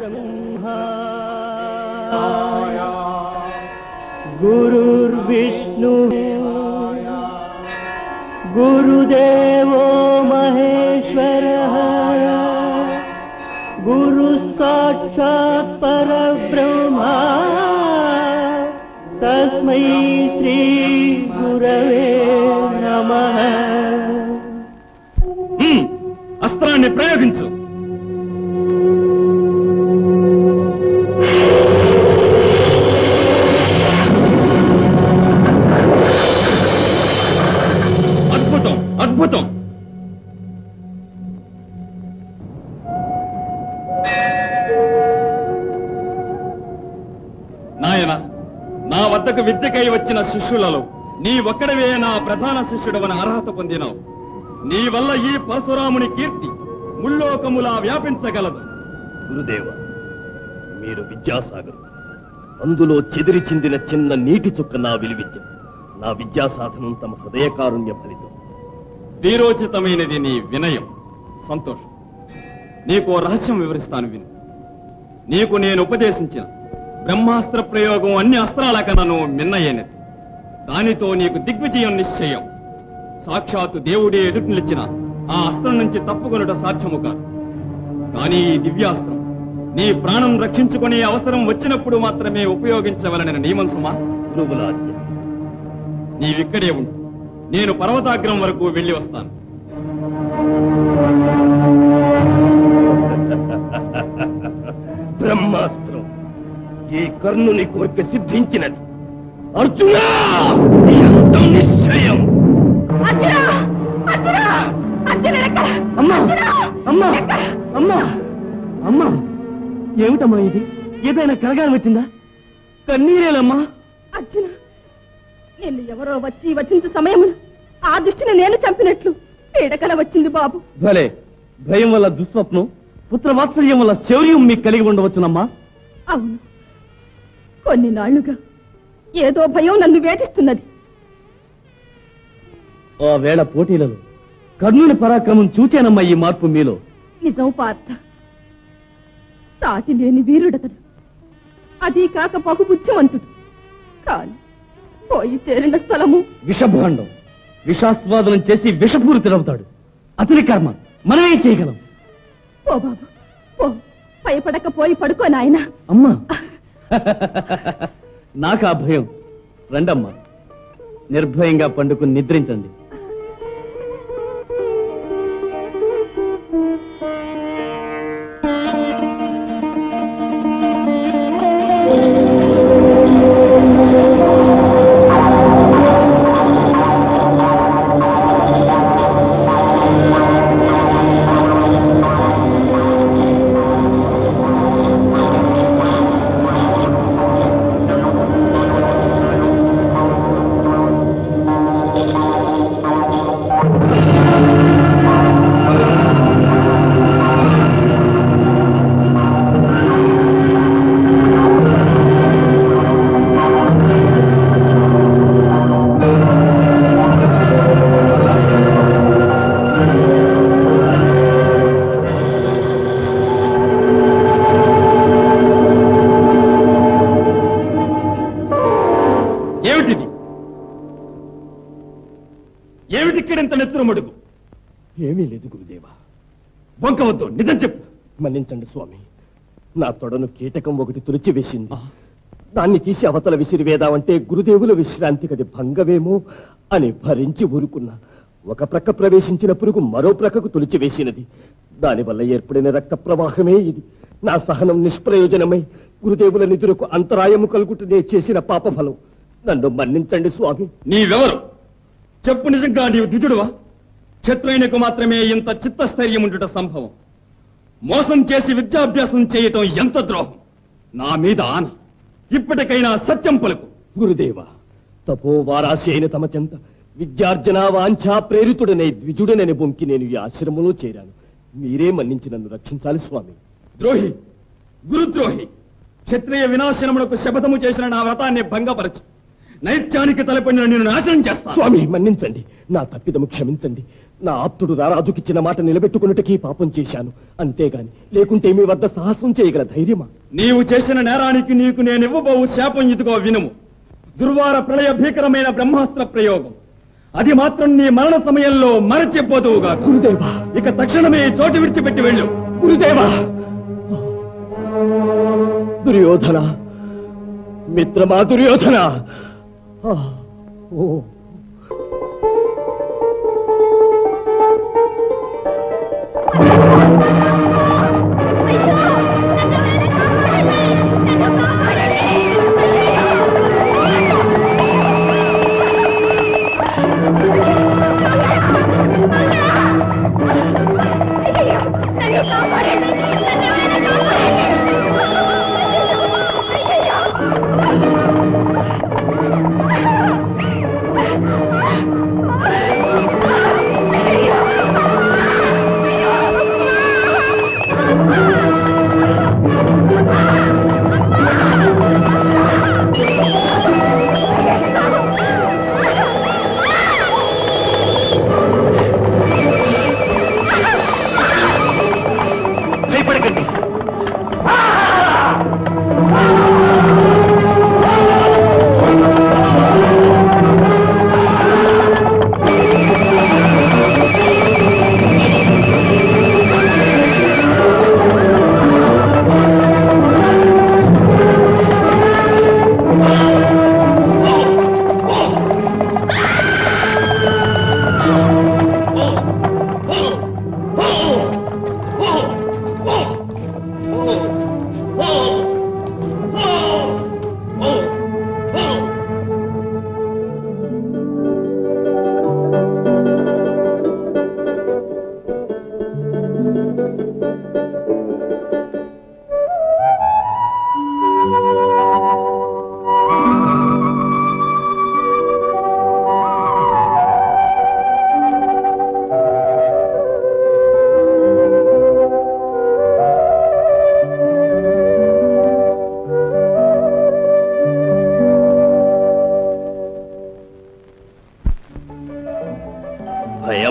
ब्रह्मा गुरुर्विष्णु गुरुदेवो महेश्वरः गुरुः साक्षात् परब्रह्मा तस्मै श्रीगुरवे नमः హ్మ్, అస్త్రాన్ని ప్రయోగించు వద్దకు విద్యకై వచ్చిన శిష్యులలో నీ ఒక్కడవే నా ప్రధాన శిష్యుడవని అర్హత పొందినావు. నీ వల్ల ఈ పరశురాముని కీర్తి ముల్లోకములా వ్యాపించగలదు. గురుదేవ మీరు విద్యాసాగరు. అందులో చెదిరి చిందిన చిన్న నీటి చుక్క నా విలువిద్య. నా విద్యా సాధనం తమ హృదయకారుణ్య ఫలితం. వీరోచితమైనది నీ వినయం. సంతోషం. నీకు రహస్యం వివరిస్తాను విను. నీకు నేను ఉపదేశించిన బ్రహ్మాస్త్ర ప్రయోగం అన్ని అస్త్రాల కన్నను మిన్నయ్యనిది. దానితో నీకు దిగ్విజయం నిశ్చయం. సాక్షాత్తు దేవుడే ఎదుటి నిలిచిన ఆ అస్త్రం నుంచి తప్పుకొనట సాధ్యము కాదు. కానీ ఈ దివ్యాస్త్రం నీ ప్రాణం రక్షించుకునే అవసరం వచ్చినప్పుడు మాత్రమే ఉపయోగించవలన నియమం సుమా గురువులాజ్ఞ నీవిక్కడే ఉండు. నేను పర్వతాగ్రం వరకు వెళ్ళి వస్తాను. బ్రహ్మాస్త్ర. ఈ కర్ణుని కోరిక సిద్ధించినది. అర్జునా! నిశ్చయం! అమ్మా! అర్జున! అమ్మా! ఎక్కడ? అమ్మా! అమ్మా! ఏమిటమ్మా ఇది? ఏదైనా కలగాని వచ్చిందా? కన్నీరేలమ్మా! అర్జున నిన్ను ఎవరో వచ్చి వచ్చించు సమయమున ఆ దృష్టిని నేను చంపినట్లు పీడకల వచ్చింది బాబు. భలే! భయం వల్ల దుస్వప్నం పుత్ర వాత్సల్యం వల్ల శౌర్యం మీకు కలిగి ఉండవచ్చునమ్మా. అవును. కొన్ని నాళ్ళుగా ఏదో భయం నన్ను వేధిస్తున్నది. ఆ వేళ పోటీలలో కర్ణుని పరాక్రమం చూచానమ్మా ఈ మార్పు మీలో. నిజం పార్థ సాటి లేని వీరుడతడు. అది కాక బహుబుద్ధిమంతుడు. కాని పోయి చేరిన స్థలము విషభాండం. విషాస్వాదనం చేసి విషపూరితులవుతాడు అతని కర్మ మనమేం చేయగలం. పో బాబు పో భయపడక పోయి పడుకో నాయనా. అమ్మా నాకు ఆ భయం. రండమ్మా. నిర్భయంగా పండుకుని నిద్రించండి. బొంకవద్దు నిజం చెప్పు. మన్నించండి స్వామి. నా తొడను కీటకం ఒకటి తులిచి వేసింది దాన్ని తీసి అవతల విసిరివేదామంటే గురుదేవుల విశ్రాంతికది భంగమేమో అని భరించి ఊరుకున్నా. ఒక ప్రక్క ప్రవేశించిన పురుగు మరో ప్రక్కకు తులిచి వేసినది దానివల్ల ఏర్పడిన రక్త ప్రవాహమే ఇది. నా సహనం నిష్ప్రయోజనమై గురుదేవుల నిధులకు అంతరాయము కలుగుటనే చేసిన పాపఫలం. నన్ను మన్నించండి స్వామి. నీవెవరు? చెప్పు నిజంగా నీవు ద్విజుడువా క్షత్రుయునికి మాత్రమే ఇంత చిత్తస్థైర్యం ఉండుట సంభవం. మోసం చేసి విద్యాభ్యాసం చేయటం ఎంత ద్రోహం? నా మీద ఆన. ఇప్పటికైనా సత్యం పలుకు. గురుదేవ తపో వారాశి అయిన తమ చెంత విద్యార్జన వాంఛా ప్రేరితుడనే ద్విజుడనని బొంకి నేను ఈ ఆశ్రమంలో చేరాను. మీరే మన్నించి నన్ను రక్షించాలి స్వామి. ద్రోహి గురుద్రోహి క్షత్రియ వినాశనములకు శపథము చేసిన నా వ్రతాన్ని భంగపరచు. నైత్యానికి తలపడిన నిన్ను నాశనం చేస్తా స్వామి మన్నించండి. నా తప్పిదము క్షమించండి. నా ఆప్తుడు రారాజుకిచ్చిన మాట నిలబెట్టుకున్నట్టుకీ పాపం చేశాను. అంతేగాని లేకుంటే మీ వద్ద సాహసం చేయగల ధైర్యమా? నీవు చేసిన నేరానికి నీకు నేను ఇవ్వబోవు శాపం ఇదిగో వినుము. దుర్వార ప్రళయ భీకరమైన బ్రహ్మాస్త్ర ప్రయోగం. అది మాత్రం నీ మరణ సమయంలో మరచిపోతువుగా గురుదేవా! ఇక తక్షణమే చోటు విడిచిపెట్టి వెళ్ళు. గురుదేవా! దుర్యోధన మిత్రమా దుర్యోధన! ఓ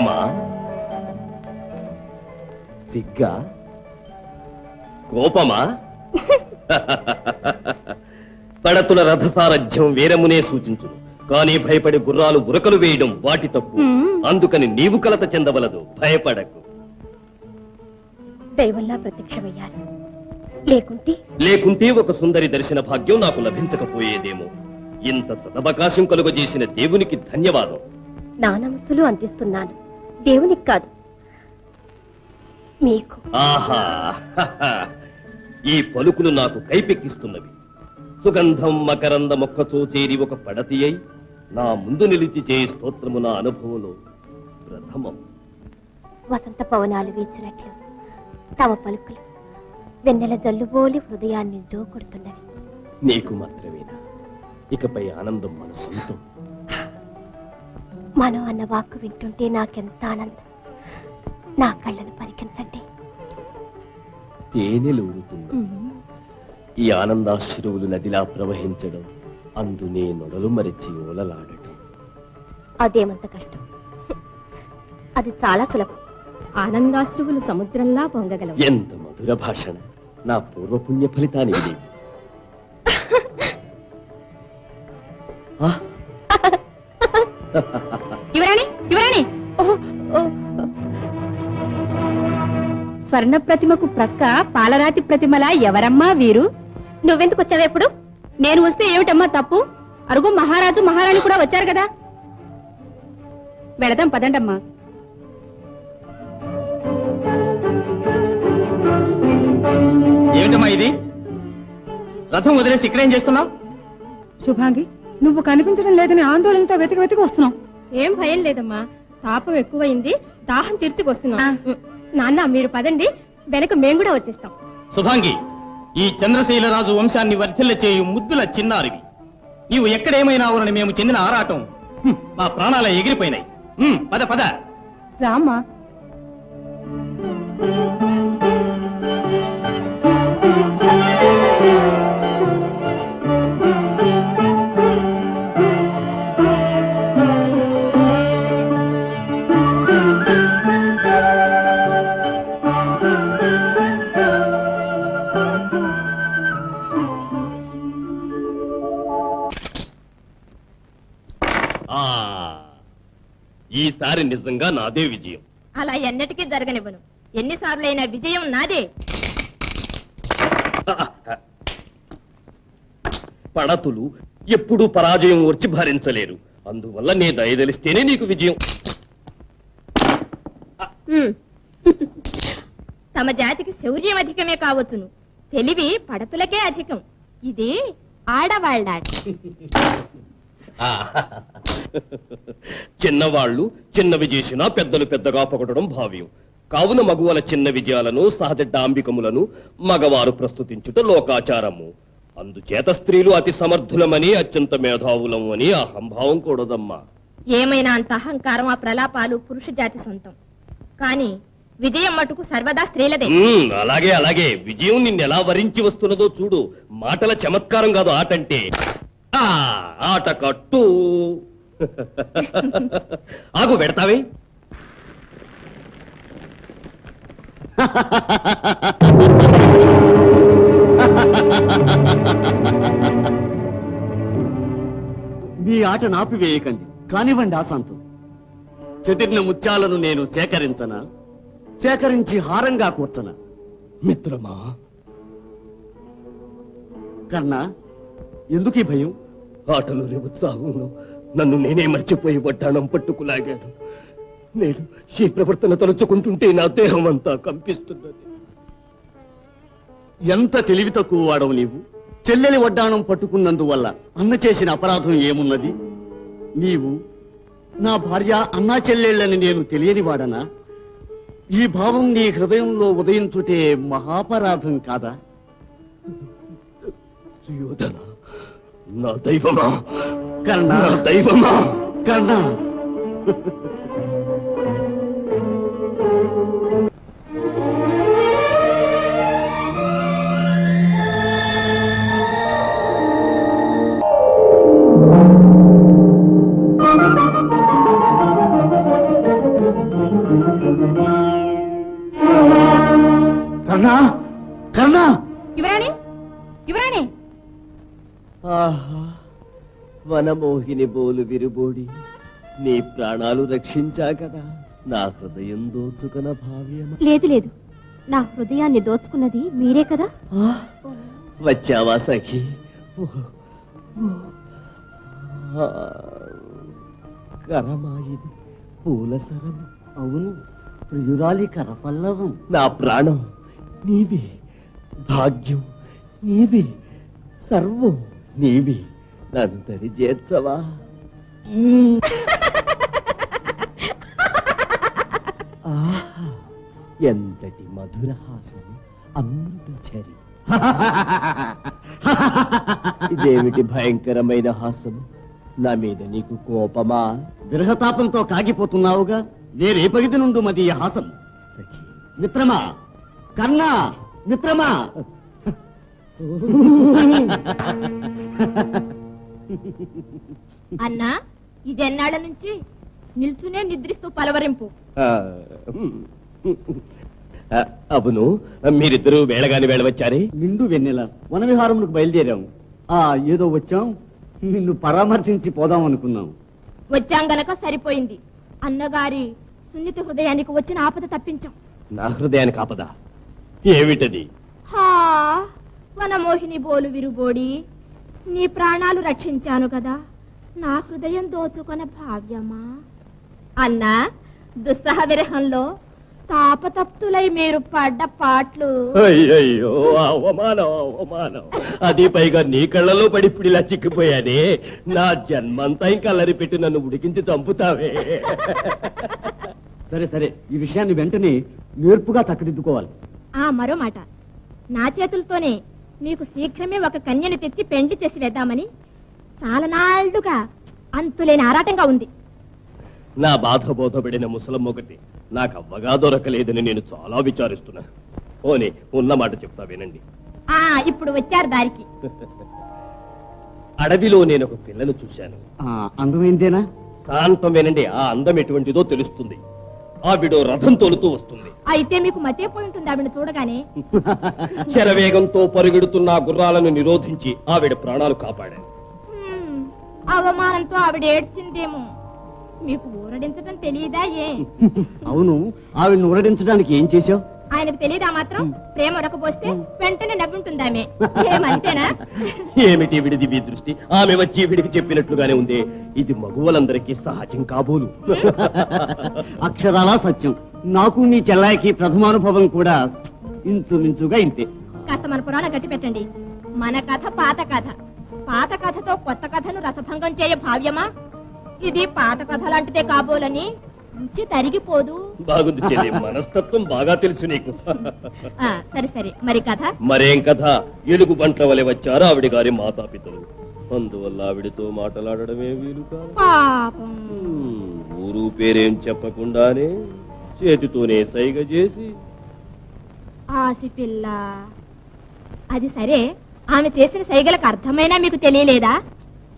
భయమా సిగ్గా? కోపమా? పడతుల రథసారథ్యం వీరమునే సూచించును. కానీ భయపడి గుర్రాలు ఉరకలు వేయడం వాటి తప్పు. అందుకని నీవు కలత చెందవలదు. భయపడకు. దైవల్లా ప్రత్యక్షమయ్యారు లేకుంటే? లేకుంటే ఒక సుందరి దర్శన భాగ్యం నాకు లభించకపోయేదేమో. ఇంత సదవకాశం కలుగజేసిన దేవునికి ధన్యవాదం. నా నమస్సులు అందిస్తున్నాను. దేవునికి కాదు. మీకు. ఆహా. ఈ పలుకులు నాకు కైపెక్కిస్తున్నవి. సుగంధం మకరంద మొక్కచో చేరి ఒక పడతి అయి నా ముందు నిలిచి చేయి స్తోత్రము నా అనుభవంలో ప్రథమం. వసంత పవనాలు వీచినట్లు తమ పలుకులు వెన్నెల జల్లుబోలి హృదయాన్ని జోకొడుతున్నవి. నీకు మాత్రమేనా? ఇకపై ఆనందం మన సొంతం. మనం అన్న వాక్కు వింటుంటే నాకెంత ఆనందం. నా కళ్ళను పరికించండి తేనెలు ఊరుతుంది. ఈ ఆనందాశ్రువులు నదిలా ప్రవహించడం అందునే నొడలు మరిచి ఓలలాడటం. అదేమంత కష్టం. అది చాలా సులభం. ఆనందాశ్రువులు సముద్రంలా పొంగగలవు. ఎంత మధుర భాషణ. నా పూర్వపుణ్య ఫలితానికి నీవు. ఆ? స్వర్ణ ప్రతిమకు ప్రక్క పాలరాతి ప్రతిమల ఎవరమ్మా వీరు? నువ్వెందుకు వచ్చావు ఎప్పుడు? నేను వస్తే ఏమిటమ్మా తప్పు? అరుగు మహారాజు మహారాణి కూడా వచ్చారు కదా? వెళదాం పదండమ్మా. ఏమిటమ్మా ఇది? రథం వదిలేసి ఇక్కడేం చేస్తున్నావు? శుభాంగి నువ్వు కనిపించడం లేదని ఆందోళనతో వెతికి వెతికి వస్తున్నావు. ఏం భయం లేదమ్మా. తాపం ఎక్కువైంది. దాహం తీర్చుకొస్తున్నాం నాన్న మీరు పదండి. వెనక మేము కూడా వచ్చేస్తాం. సుభాంగి ఈ చంద్రశైలరాజు వంశాన్ని వర్ధిల్ల చేయు ముద్దుల చిన్నారివి. నీవు ఎక్కడేమైనావునని మేము చెందిన ఆరాటం హ్మ్, మా ప్రాణాల ఎగిరిపోయినాయి. హ్మ్, పద పద. రామ్మా. ఈసారి నిజంగా నాదే విజయం. అలా ఎన్నటికీ జరగనివ్వను. ఎన్నిసార్లైనా విజయం నాదే. పడతులు ఎప్పుడూ పరాజయం వచ్చి భరించలేరు. అందువల్ల నీ దయదలిస్తేనే నీకు విజయం. తమ జాతికి శౌర్యం అధికమే కావచ్చును. తెలివి పడతులకే అధికం. ఇది ఆడవాళ్ళ ఆట. చిన్నవాళ్ళు చిన్నవి చేసినా పెద్దలు పెద్దగా పొగడడం భావ్యం. కావున మగువల చిన్న విజయాలను సహజ డాంబికములను మగవారు ప్రస్తుతించుట లోకాచారము. అందుచేత స్త్రీలు అతి సమర్థులమని అత్యంత మేధావులం అని అహంభావం కూడదమ్మా. ఏమైనా అంత అహంకారం ఆ ప్రలాపాలు పురుష జాతి సొంతం. కానీ విజయం మటుకు సర్వదా స్త్రీలదే. ఉమ్, అలాగే అలాగే. విజయం నిన్నెలా వరించి వస్తున్నదో చూడు. మాటల చమత్కారం కాదు ఆటంటే. ఆట కట్టు. ఆగు పెడతావే. మీ ఆట నాపివేయకండి కానివ్వండి ఆశాంతం చెదిరిన ముత్యాలను నేను సేకరించనా? సేకరించి హారంగా కూర్చనా? మిత్రమా? కన్నా ఎందుకు భయం? ఆటలోని ఉత్సాహంలో నన్ను నేనే మర్చిపోయి వడ్డాణం పట్టుకులాగాను నేను ఈ ప్రవర్తన తలుచుకుంటుంటే నా దేహం అంతా కంపిస్తున్నది. ఎంత తెలివి తక్కువ వాడవు నీవు? చెల్లెలి వడ్డాణం పట్టుకున్నందువల్ల అన్న చేసిన అపరాధం ఏమున్నది? నీవు నా భార్య అన్నా చెల్లెళ్ళని నేను తెలియని వాడనా? ఈ భావం నీ హృదయంలో ఉదయించుటే మహాపరాధం కాదా? సుయోధన నా దైవమా? కర్ణ దైవమా? కర్ణ వనమోహిని బోలు విరుబోడి నీ ప్రాణాలు రక్షించా కదా. నా హృదయం దోచుకన భావ్యమా? లేదు లేదు. నా హృదయాన్ని దోచుకున్నది మీరే కదా? వచ్చావా సఖి? కరమాయిది పూల సరం అవును ప్రియురాలి కరపల్లవం. నా ప్రాణం నీవి భాగ్యం నీవి సర్వం నీవి. నన్ను దరి చేర్చవా ఎంతటి మధురహాసం అమృతచరి ఇదేమిటి భయంకరమైన హాసము నా మీద నీకు కోపమా? విరహతాపంతో కాగిపోతున్నావుగా? వేరే పగిది నుండు మది ఈ హాసం సఖి. మిత్రమా? కన్నా మిత్రమా? అన్నా ఇదెన్నాళ్ళ నుంచి నిల్చునే నిద్రిస్తూ పలవరింపు. అవును మీరిద్దరూ వేళగాని వేళవచ్చారే? నిండు వెన్నెల వన విహారములకు బయలుదేరాం ఆ ఏదో వచ్చాం నిన్ను పరామర్శించి పోదాం అనుకున్నాం వచ్చాం గనక సరిపోయింది. అన్నగారి సున్నిత హృదయానికి వచ్చిన ఆపద తప్పించాం. నా హృదయానికి ఆపద? ఏమిటది? హా వనమోహిని బోలు విరుబోడి నీ ప్రాణాలు రక్షించాను కదా. నా హృదయం దోచుకొన భావ్యమా? అన్నా దుస్సహ విరహంలో తాపతప్తులై మీరు పడ్డ పాట్లు. అయ్యయ్యో అవమానం అవమానం. అది పైగా నీ కళ్ళలో పడి ఇప్పుడు ఇలా చిక్కిపోయానే. నా జన్మంతా ఇంకా అల్లరి పెట్టి నన్ను ఉడికించి చంపుతావే. సరే సరే ఈ విషయాన్ని వెంటనే నేర్పుగా చక్కదిద్దుకోవాలి. ఆ మరో మాట. నా చేతులతోనే మీకు శీఘ్రమే ఒక కన్యను తెచ్చి పెండ్లి చేసి వేద్దామని చాలా నాళ్ళుగా అంతులేని ఆరాటంగా ఉంది. నా బాధ బోధపడిన ముసలం ఒకటి నాకు అవ్వగా దొరకలేదని నేను చాలా విచారిస్తున్నాను ఓనే ఉన్న మాట చెప్తా వినండి. ఆ ఇప్పుడు వచ్చారు దారికి. అడవిలో నేను ఒక పిల్లను చూశాను. ఆ అందమైందేనా శాంతం వినండి ఆ అందం ఎటువంటిదో తెలుస్తుంది. ఆవిడ రథం తోలుతూ వస్తుంది. అయితే మీకు మతే పోయి ఉంటుంది ఆవిడ చూడగానే. శరవేగంతో పరుగెడుతున్న ఆ గుర్రాలను నిరోధించి ఆవిడ ప్రాణాలు కాపాడాను అవమానంతో ఆవిడ ఏడ్చిందేమో. మీకు ఊరడించడం తెలియదా ఏ? అవును ఆవిడ్ని ఊరడించడానికి ఏం చేశావు? ఆయనకు తెలియదా మాత్రం? ప్రేమ ఉరకపోస్తే వెంటనే నవ్వుంటుందామే. ఏమంతేనా? ఏమిటి విడిది మీ దృష్టి? ఆమె వచ్చి విడికి చెప్పినట్లుగానే ఉంది. ఇది మగువలందరికీ సహజం కాబోలు. అక్షరాలా సత్యం. నాకు నీ చెల్లాయికి ప్రథమానుభవం కూడా ఇంచుమించుగా ఇంతే. కాస్త మన పురాణం గట్టి పెట్టండి. మన కథ పాత కథ. పాత కథతో కొత్త కథను రసభంగం చేయ భావ్యమా? ఇది పాత కథ లాంటిదే కాబోలని. రుచి తరిగిపోదు. బాగుంది చెల్లి. మనస్తత్వం బాగా తెలుసు నీకు. ఆ, సరే సరే. మరి కథ? మరేం కథ? ఎలుగు బంట్ల వలె వచ్చారు ఆవిడ గారి మాతాపితలు. అందువల్ల ఆవిడతో మాట్లాడడమే వీలు కాదు. పాపం. హ్మ్, ఊరు పేరేం చెప్పకుండానే చేతితోనే సైగ చేసి ఆసి పిల్ల. అది సరే. ఆమె చేసిన సైగలకు అర్థమైనా మీకు తెలియలేదా?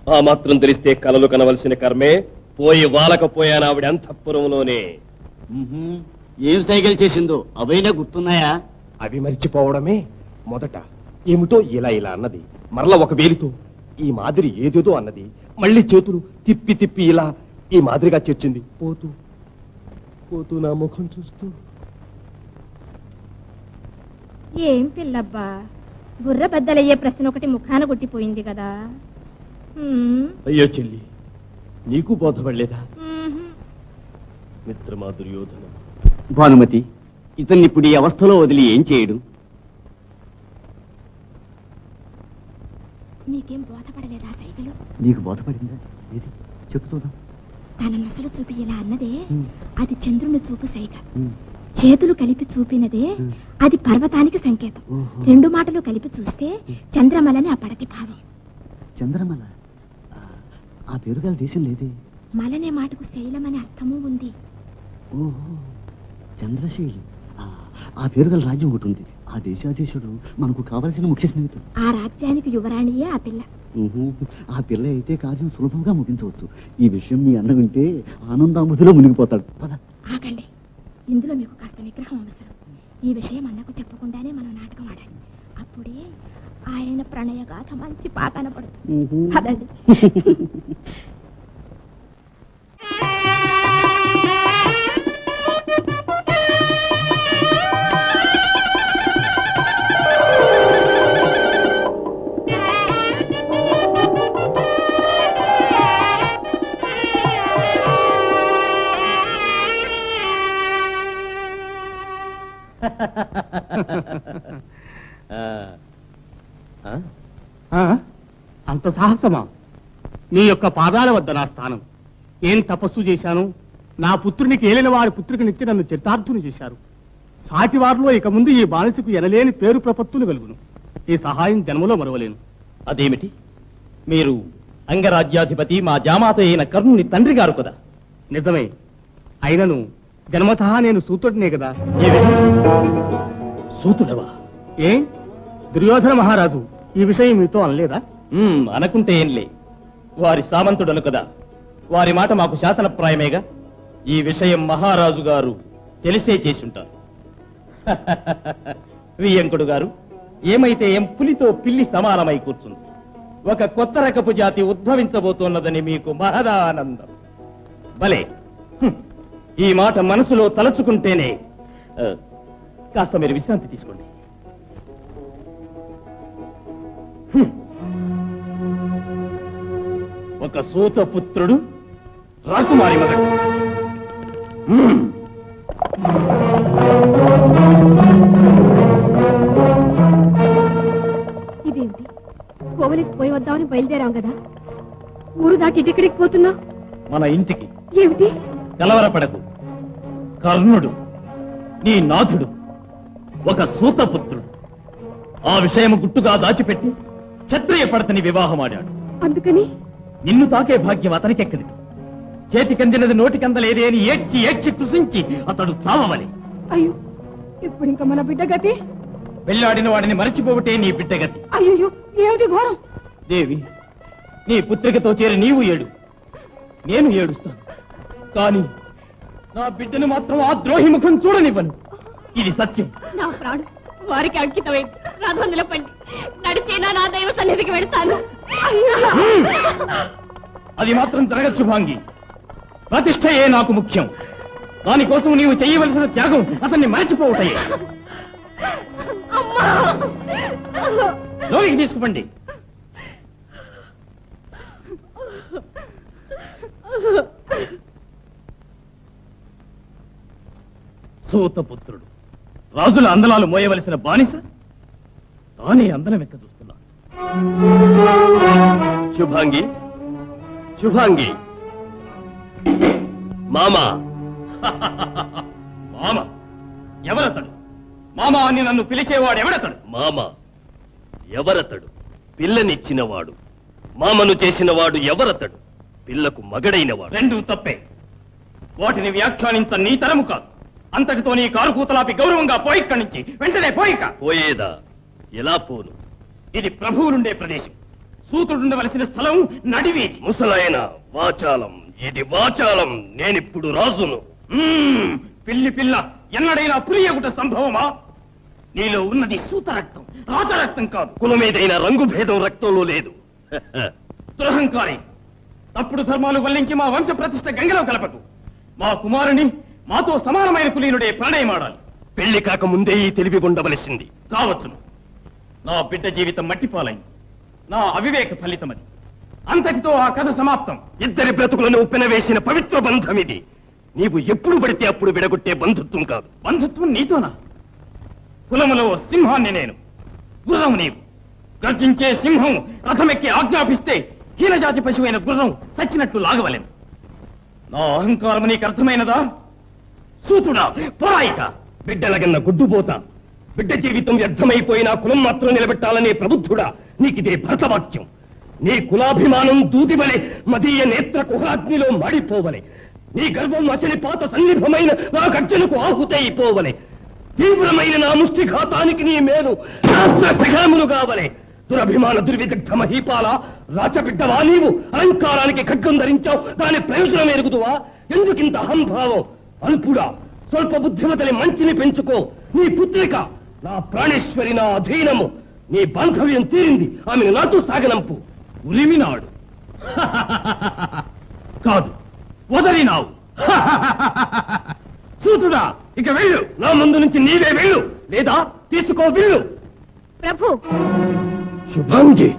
ఆ మాత్రం తెలిస్తే కలలు కనవలసిన కర్మే. పోయి వాలకపోయాను ఆవిడ అంతఃపురంలోనే. ఏం సైకిల్ చేసిందో అవైనా గుర్తున్నాయా? అవి మరిచిపోవడమే మొదట. ఏమిటో ఇలా ఇలా అన్నది. మరల ఒక వేలితో ఈ మాదిరి ఏదేదో అన్నది. మళ్ళీ చేతులు తిప్పి తిప్పి ఇలా ఈ మాదిరిగా చేర్చింది. పోతూ పోతూ నా ముఖం చూస్తూ. ఏం పిల్లబ్బా? బుర్ర బద్దలయ్యే ప్రశ్న ఒకటి ముఖాన కొట్టిపోయింది కదా. హ్మ్, అయ్యో చెల్లి నీకు బోధపడలేదా. మిత్రమా దుర్యోధన భానుమతి ఇతన్ని ఇప్పుడు ఈ అవస్థలో వదిలి ఏం చేయడు? మీకేం బోధపడలేదా నీకు బోధపడిందా? ఏది? చెప్పు చూద్దాం. తన నొసలు చూపి ఇలా అన్నదే. అది చంద్రుని చూపు హ్మ్. చేతులు కలిపి చూపినదే. అది పర్వతానికి సంకేతం. రెండు మాటలు కలిపి చూస్తే చంద్రమలని ఆ పడతి భావం. చంద్రమల? ఆ, ఆ పేరు గల దేశం లేదే. మలనే మాటకు శైలం అనే అర్థము ఉంది. ఓహో చంద్రశైలి. ఆ, ఆ పేరు గల రాజ్యం ఒకటి ఉంది. ఆ దేశాధీశుడు మనకు కావలసిన ముఖ్య స్నేహితుడు. ఆ రాజ్యానికి యువరాణియే ఆ పిల్ల? ఆ పిల్ల అయితే కార్యం సులభంగా ముగించవచ్చు. ఈ విషయం మీ అన్న వింటే ఆనందాముదిలో మునిగిపోతాడు. పద. ఆగండి. ఇందులో మీకు కాస్త నిగ్రహం అవసరం. ఈ విషయం అన్నకు చెప్పకుండానే మనం నాటకం ఆడాలి. అప్పుడే ఆయన ప్రణయగాథ మంచి పాకాన పడుతుంది. ఉహు. సాహసమా? నీ యొక్క పాదాల వద్ద నా స్థానం. ఏం తపస్సు చేశాను? నా పుత్రునికి ఏలిన వారి పుత్రికనిచ్చి నన్ను చరితార్థుని చేశారు. సాటివారిలో ఇక ముందు ఈ బానిసకు ఎనలేని పేరు ప్రపత్తులు వెలుగును. ఈ సహాయం జన్మలో మరవలేను. అదేమిటి? మీరు అంగరాజ్యాధిపతి మా జామాత అయిన కర్ణుని తండ్రి గారు కదా? నిజమే. అయినను జన్మతః నేను సూతుడినే కదా? సూతుడవా? ఏ? దుర్యోధన మహారాజు ఈ విషయం మీతో అనలేదా? అనుకుంటే ఏంలే వారి సామంతుడను కదా. వారి మాట మాకు శాసనప్రాయమేగా. ఈ విషయం మహారాజు గారు తెలిసే చేసుంటారు. వియంకుడు గారు ఏమైతే ఏం పులితో పిల్లి సమానమై కూర్చుంది. ఒక కొత్త రకపు జాతి ఉద్భవించబోతోన్నదని మీకు మహదానందం. భలే. ఈ మాట మనసులో తలచుకుంటేనే కాస్త మీరు విశ్రాంతి తీసుకోండి. ఒక సూతపుత్రుడు రాకుమారి మగడు. ఇదేమిటి? కోవలికి పోయి వద్దామని బయలుదేరాం కదా? ఊరు దాటి ఇటెక్కడికి పోతున్నా మన ఇంటికి. ఏమిటి? కలవరపడకు. కర్ణుడు నీ నాథుడు ఒక సూతపుత్రుడు. ఆ విషయం గుట్టుగా దాచిపెట్టి క్షత్రియ పడతని వివాహమాడాడు. అందుకని నిన్ను తాకే భాగ్యం అతనికెక్కడిది చేతికందినది నోటికందలేదే అని ఏడ్చి ఏడ్చి కృషించి అతడు చావవలి. అయ్యో ఇప్పుడు ఇంకా మన బిడ్డ గతి? వెళ్ళాడిన వాడిని మరచిపోవటే నీ బిడ్డగతి అయ్యో ఏమిటి ఘోరం? దేవి నీ పుత్రికతో చేరి నీవు ఏడు. నేను ఏడుస్తాను. కానీ నా బిడ్డను మాత్రం ఆ ద్రోహి ముఖం చూడనివ్వను. ఇది సత్యం. నా ప్రాణం వారికి అంకితమై రథంలో పండి. నడిచేనా నా దైవ సన్నిధికి వెళ్తాను. అది మాత్రం జరగదు శుభాంగి. ప్రతిష్టయే నాకు ముఖ్యం. దానికోసం నీవు చేయవలసిన త్యాగం అతన్ని మరచిపోవుతాయి లోనికి తీసుకుపండి. సూతపుత్రుడు. రాజుల అందలాలు మోయవలసిన బానిస? తానే అందలం ఎక్క చూస్తున్నా శుభాంగి. శుభాంగి. మామా. మామ. ఎవరతడు? మామ అని నన్ను పిలిచేవాడు ఎవడతడు? మామ. ఎవరతడు? పిల్లనిచ్చినవాడు. మామను చేసినవాడు ఎవరతడు? పిల్లకు మగడైనవాడు. రెండూ తప్పే. వాటిని వ్యాఖ్యానించ నీ తరము కాదు. అంతటితో నీ కారు కూతలాపి గౌరవంగా పోయిక్కడి నుంచి వెంటనే పోయిక. పోయేదా? ఎలా పోను? ఇది ప్రభువులుండే ప్రదేశం. సూతుడుండవలసిన స్థలం నడివీధి. ముసలాయన వాచాలం. ఇది వాచాలం. నేనిప్పుడు రాజును. మ్మ్, పిల్లి పిల్ల ఎన్నడైనా పులియగుట సంభవమా? నీలో ఉన్నది సూత రక్తం రాజరక్తం కాదు. కులమేదైన రంగు భేదం రక్తంలో లేదు. దురహంకారి తప్పుడు ధర్మాలు వల్లించి మా వంశ ప్రతిష్ట గంగలో కలపకు. మా కుమారుని మాతో సమానమైన కులీనుడే ప్రణయమాడాలి. పెళ్ళి కాక ముందే ఈ తెలివి ఉండవలసింది. కావచ్చును. నా బిడ్డ జీవితం మట్టిపాలైంది. నా అవివేక ఫలితమది అంతటితో ఆ కథ సమాప్తం. ఇద్దరి బ్రతుకులను ఉప్పిన వేసిన పవిత్ర బంధం ఇది. నీవు ఎప్పుడు పడితే అప్పుడు విడగొట్టే బంధుత్వం కాదు. బంధుత్వం నీతోనా? కులములో సింహాన్ని నేను. గుర్రం నీవు. గర్జించే సింహం రథమెక్కి ఆజ్ఞాపిస్తే హీనజాతి పశువైన గుర్రం చచ్చినట్లు లాగవలేను. నా అహంకారం నీకు అర్థమైనదా? సూతుడా పొరాయిక. బిడ్డలగన్న గుడ్డుపోతా బిడ్డ జీవితం వ్యర్థమైపోయినా కులం మాత్రం నిలబెట్టాలనే ప్రబుద్ధుడా నీకిదే భరతవాక్యం. నీ కులాభిమానం దూదివలే మదీయ నేత్ర కుహరాగ్నిలో మాడిపోవలే. నీ గర్వం అసలి పాత సన్నిభమైన నా గర్జనకు ఆహుతయిపోవలే తీవ్రమైన నా ముష్టిఘాతానికి నీ మేలు శిఖరములు కావలే. దురభిమాన దుర్విదగ్ధ మహీపాల రాచబిడ్డవా నీవు? అలంకారానికి ఖడ్గం ధరించావు దాని ప్రయోజనం ఎరుగుదువా? ఎందుకింత అహంభావం? అల్పుడా స్వల్ప బుద్ధిమతని మంచిని పెంచుకో. నీ పుత్రిక నా ప్రాణేశ్వరి నా అధీనము. నీ బాంధవ్యం తీరింది. ఆమెను నాతో సాగనంపు. ఉరిమినాడు కాదు వదలినావు సూతుడా ఇక వెళ్ళు. నా ముందు నుంచి నీవే వెళ్ళు. లేదా తీసుకో వెళ్ళు. ప్రభు. శుభాంగి.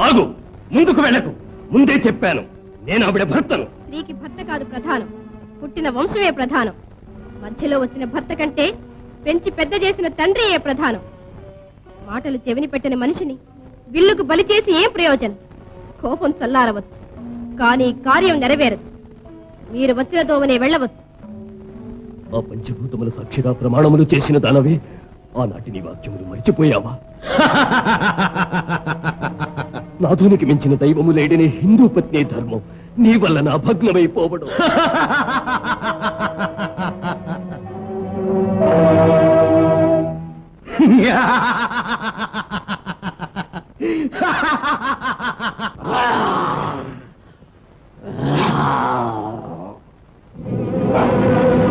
ఆగు ముందుకు వెళ్ళకు. ముందే చెప్పాను. నేను ఆవిడ భర్తను. స్త్రీకి భర్త కాదు ప్రధానం. పుట్టిన వంశమే ప్రధానం. మధ్యలో వచ్చిన భర్త కంటే పెంచి పెద్ద చేసిన తండ్రియే ప్రధానం? మాటలు చెవిని పెట్టిన మనిషిని విల్లుకు బలి చేసి ఏం ప్రయోజనం? కోపం చల్లారవచ్చు కానీ కార్యం నెరవేరదు. మీరు వచ్చిన దోవనే వెళ్ళవచ్చు. ఆ పంచభూతముల సాక్షిగా ప్రమాణములు చేసిన దానవే ఆనాటి నీ వాక్యములు మర్చిపోయావా? నాథునికి మించిన దైవము లేడని హిందూ పత్ని ధర్మం నీ వల్ల నా భగ్నమైపోవడం. Ah!